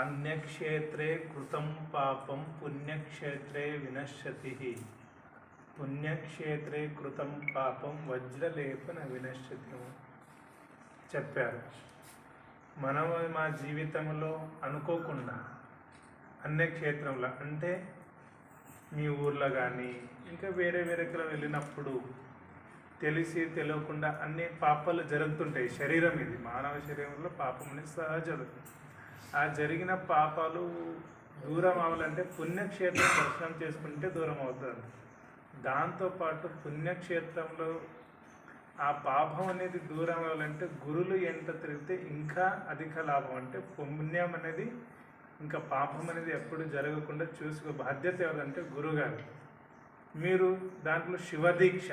అన్యక్షేత్రే కృతం పాపం పుణ్యక్షేత్రే వినశ్యతి. పుణ్యక్షేత్రే కృతం పాపం వజ్రలేపన వినశ్యతి చెప్పారు. మనం మా జీవితంలో అనుకోకుండా అన్యక్షేత్రంలో అంటే మీ ఊర్లో కానీ ఇంకా వేరే వేరేకలో వెళ్ళినప్పుడు తెలిసి తెలియకుండా అన్ని పాపాలు జరుగుతుంటాయి. శరీరం ఇది మానవ శరీరంలో పాపం అనేది సహజం. ఆ జరిగిన పాపాలు దూరం అవ్వాలంటే పుణ్యక్షేత్రం దర్శనం చేసుకుంటే దూరం అవుతుంది దాంతోపాటు పుణ్యక్షేత్రంలో ఆ పాపం అనేది దూరం అవ్వాలంటే గురులు ఎంత తిరిగితే ఇంకా అధిక లాభం. అంటే పుణ్యం అనేది ఇంకా పాపం అనేది ఎప్పుడు జరగకుండా చూసుకో బాధ్యత ఎవరంటే గురుగారు. మీరు దాంట్లో శివదీక్ష.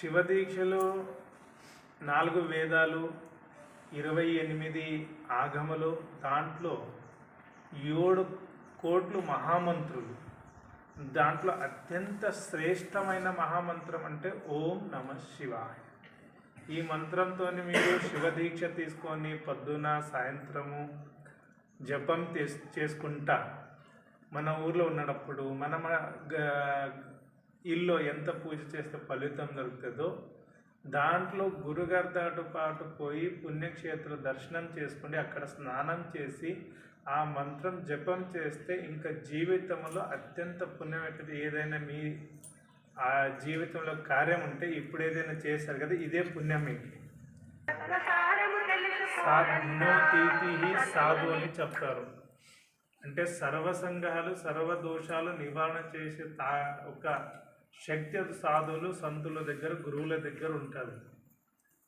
శివదీక్షలో నాలుగు వేదాలు ఇరవై ఎనిమిది ఆగమలు దాంట్లో ఏడు కోట్లు మహామంత్రులు. దాంట్లో అత్యంత శ్రేష్టమైన మహామంత్రం అంటే ఓం నమ శివాయ. ఈ మంత్రంతో మీరు శివదీక్ష తీసుకొని పొద్దున సాయంత్రము జపం చేస్- చేసుకుంటా. మన ఊర్లో ఉన్నప్పుడు మన ఇల్లు ఎంత పూజ చేస్తే ఫలితం దొరుకుతుందో దాంట్లో గురుగారితో పాటు పోయి పుణ్యక్షేత్ర దర్శనం చేసుకుని అక్కడ స్నానం చేసి ఆ మంత్రం జపం చేస్తే ఇంకా జీవితంలో అత్యంత పుణ్యం ఏదైనా మీ ఆ జీవితంలో కార్యం ఉంటే ఇప్పుడు ఏదైనా చేశారు కదా ఇదే పుణ్యం మీకు. సాధనోతీతి సాధు అని చెప్తారు. అంటే సర్వ సర్వదోషాలు సర్వ దోషాలు నివారణ చేసే తా ఒక శక్తి అది సాధువులు సంతుల దగ్గర గురువుల దగ్గర ఉంటుంది.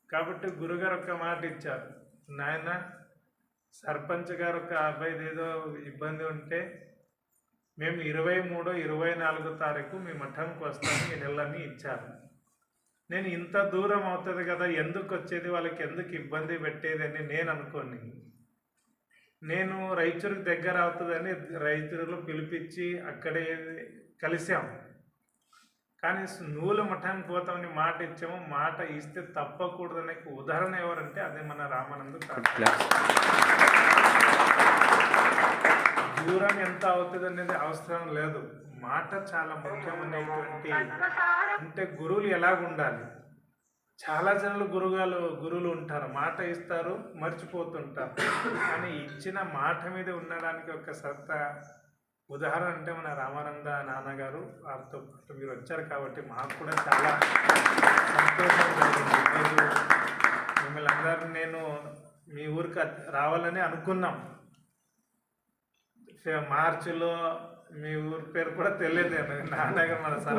కాబట్టి గురుగారు ఒక మాట ఇచ్చారు. నాయన సర్పంచ్ గారు ఒక అబ్బాయిది ఏదో ఇబ్బంది ఉంటే మేము ఇరవై మూడో ఇరవై నాలుగో తారీఖు మీ మఠంకి వస్తాము ఈ నెలని ఇచ్చారు. నేను ఇంత దూరం అవుతుంది కదా ఎందుకు వచ్చేది? వాళ్ళకి ఎందుకు ఇబ్బంది పెట్టేది? అని నేను అనుకోని నేను రైతురికి దగ్గర అవుతుందని రైతులు పిలిపించి అక్కడే కలిసాం కానీ నూల మఠానికి పోతామని మాట ఇచ్చాము మాట ఇస్తే తప్పకూడదనే ఉదాహరణ ఎవరంటే అదే మన రామానంద. దూరం ఎంత అవుతుంది అనేది అవసరం లేదు. మాట చాలా ముఖ్యమైనటువంటి అంటే గురువులు ఎలాగ ఉండాలి? చాలా జనులు గురుగాలు గురువులు ఉంటారు. మాట ఇస్తారు మర్చిపోతుంటారు. కానీ ఇచ్చిన మాట మీద ఉండడానికి ఒక సత్తా ఉదాహరణ అంటే మన రామానంద నాన్నగారు వారితో పాటు మీరు వచ్చారు కాబట్టి మాకు కూడా చాలా సంతోషం కలిగింది. మీరు మిమ్మల్ని అందరూ నేను మీ ఊరికి రావాలని అనుకున్నాం. మార్చిలో మీ ఊరి పేరు కూడా తెలియదు. నాన్నగారు మన సర్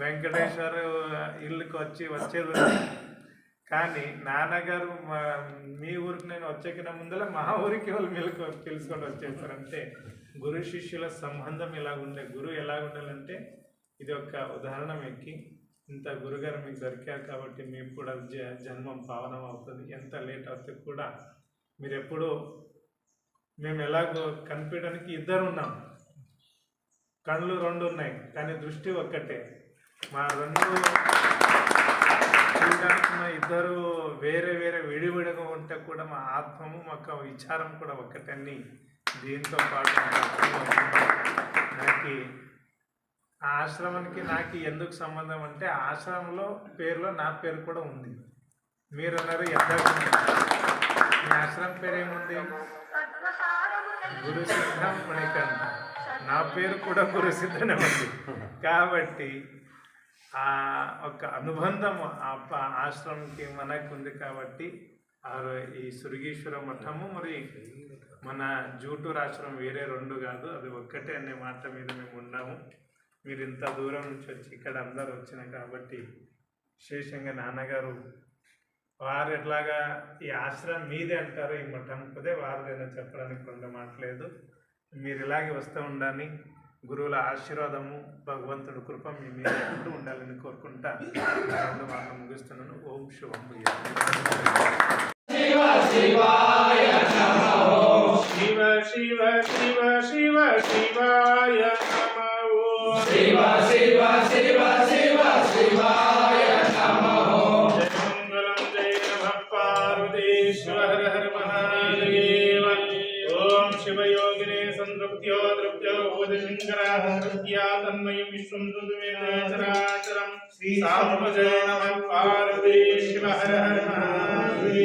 వెంకటేశ్వర ఇల్లుకి వచ్చి వచ్చేది. కానీ నాన్నగారు మా- మీ ఊరికి నేను వచ్చేకిన ముందర మా ఊరికి వాళ్ళు మెలకు తెలుసుకొని వచ్చేసారు. అంటే గురు శిష్యుల సంబంధం ఎలాగుండే గురువు ఎలా ఉండాలంటే ఇది ఒక ఉదాహరణ మీకు ఇంత గురుగారు మీకు దొరికారు కాబట్టి మీకు కూడా జ జన్మం పావనం అవుతుంది. ఎంత లేట్ అవుతే కూడా మీరు ఎప్పుడూ మేము ఎలాగో కనిపించడానికి ఇద్దరు ఉన్నాం. కళ్ళు రెండు ఉన్నాయి కానీ దృష్టి ఒక్కటే. మా రెండు చూడడానికి మా ఇద్దరు వేరే వేరే విడివిడిగా ఉంటే కూడా మా ఆత్మము మాకు విచారం కూడా ఒక్కటని దీంతో పాటు నాకు ఆ ఆశ్రమానికి నాకు ఎందుకు సంబంధం అంటే ఆశ్రమంలో పేరులో నా పేరు కూడా ఉంది. మీరు అన్నారు ఎంత మీ ఆశ్రమం పేరు ఏముంది? గురు సిద్ధం మణికంఠ నా పేరు కూడా గురు సిద్ధనే ఉంది. కాబట్టి ఆ ఒక అనుబంధం ఆ ఆశ్రమంకి మనకు ఉంది కాబట్టి ఈ సురుగీశ్వర మఠము మరి మన జూటూరు ఆశ్రమం వేరే రెండు కాదు అది ఒక్కటే అనే మాట మీద మేము ఉన్నాము. మీరు ఇంత దూరం నుంచి వచ్చి ఇక్కడ అందరు వచ్చిన కాబట్టి విశేషంగా నాన్నగారు వారు ఎట్లాగా ఈ ఆశ్రమం మీదే అంటారు ఈ మఠం పదే వారిదైనా చెప్పడానికి కొంత మాట్లేదు. మీరు ఇలాగే వస్తూ ఉండాలి. గురువుల ఆశీర్వాదము భగవంతుడు కృప మీ మీద ఎప్పుడు ఉండాలని కోరుకుంటా. రెండు మాటలు ముగిస్తున్నాను. ఓం శుభం శివ శివ శివ శివ శివాయ నమ. ఓం జయ మంగళం జయ शिवयोगिने सन्तृप्त्यो तृप्त्यो भोजशङ्कराः तृप्त्या तन्मयि विश्वं तदुवेदे चराचरं श्रीसाम्बुजय नमः पार्वती शिव हर हर महादेव